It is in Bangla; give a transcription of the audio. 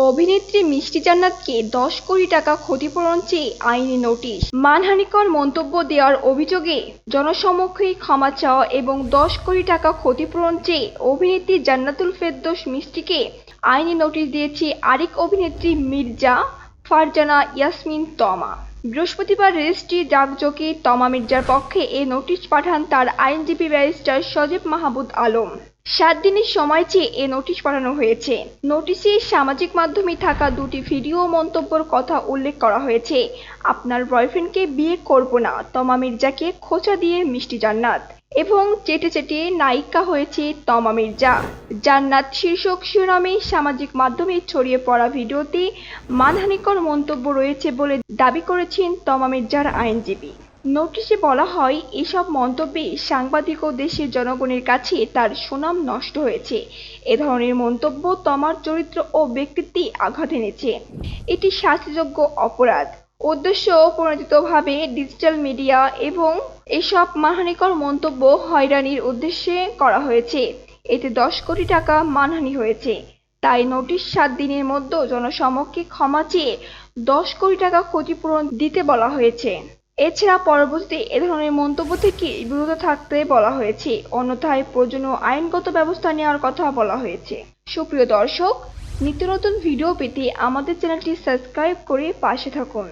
অভিনেত্রী মিষ্টি জান্নাতকে দশ কোটি টাকা ক্ষতিপূরণ চেয়ে আইনি নোটিশ। মানহানিকর মন্তব্য দেওয়ার অভিযোগে জনসমক্ষে ক্ষমা চাওয়া এবং দশ কোটি টাকা ক্ষতিপূরণ চেয়ে অভিনেত্রী জান্নাতুল ফেরদোস মিষ্টিকে আইনি নোটিশ দিয়েছে আরেক অভিনেত্রী মির্জা ফারজানা ইয়াসমিন তমা। বৃহস্পতিবার রেজিস্ট্রি ডাকযোগে তমা মির্জার পক্ষে এ নোটিশ পাঠান তার আইনজীবী ব্যারিস্টার সজীব মাহবুদ আলম। সাত দিনের সময় চেয়ে এ নোটিশ পাঠানো হয়েছে। নোটিশে সামাজিক মাধ্যমে থাকা দুটি ভিডিও মন্তব্যের কথা উল্লেখ করা হয়েছে। আপনার বয়ফ্রেন্ডকে বিয়ে করব না, তমা মির্জাকে খোঁচা দিয়ে মিষ্টি জান্নাত। এবং চেটে চেটে নায়িকা হয়েছে তমা মির্জা। জান্নাত শীর্ষক শিরোনামে সামাজিক মাধ্যমে ছড়িয়ে পড়া ভিডিওতে মানহানিকর মন্তব্য রয়েছে বলে দাবি করেছেন তমা মির্জার আইনজীবী। নোটিশে বলা হয়, এসব মন্তব্যে সাংবাদিক ও দেশের জনগণের কাছে তার সুনাম নষ্ট হয়েছে। এ ধরনের মন্তব্য তমার চরিত্র ও ব্যক্তিত্বে আঘাত এনেছে। এটি শাস্তিযোগ্য অপরাধ। উদ্দেশ্য প্রণোদিতভাবে ডিজিটাল মিডিয়া এবং এসব মানহানিকর মন্তব্য হয়রানির উদ্দেশ্যে করা হয়েছে। এতে দশ কোটি টাকা মানহানি হয়েছে। তাই নোটিশ সাত দিনের মধ্যে জনসমক্ষে ক্ষমা চেয়ে দশ কোটি টাকা ক্ষতিপূরণ দিতে বলা হয়েছে। এছাড়া পরবর্তীতে এ ধরনের মন্তব্য থেকে বিরত থাকতে বলা হয়েছে। অন্যথায় প্রয়োজনীয় আইনগত ব্যবস্থা নেওয়ার কথা বলা হয়েছে। সুপ্রিয় দর্শক, নিত্য নতুন ভিডিও পেতে আমাদের চ্যানেলটি সাবস্ক্রাইব করে পাশে থাকুন।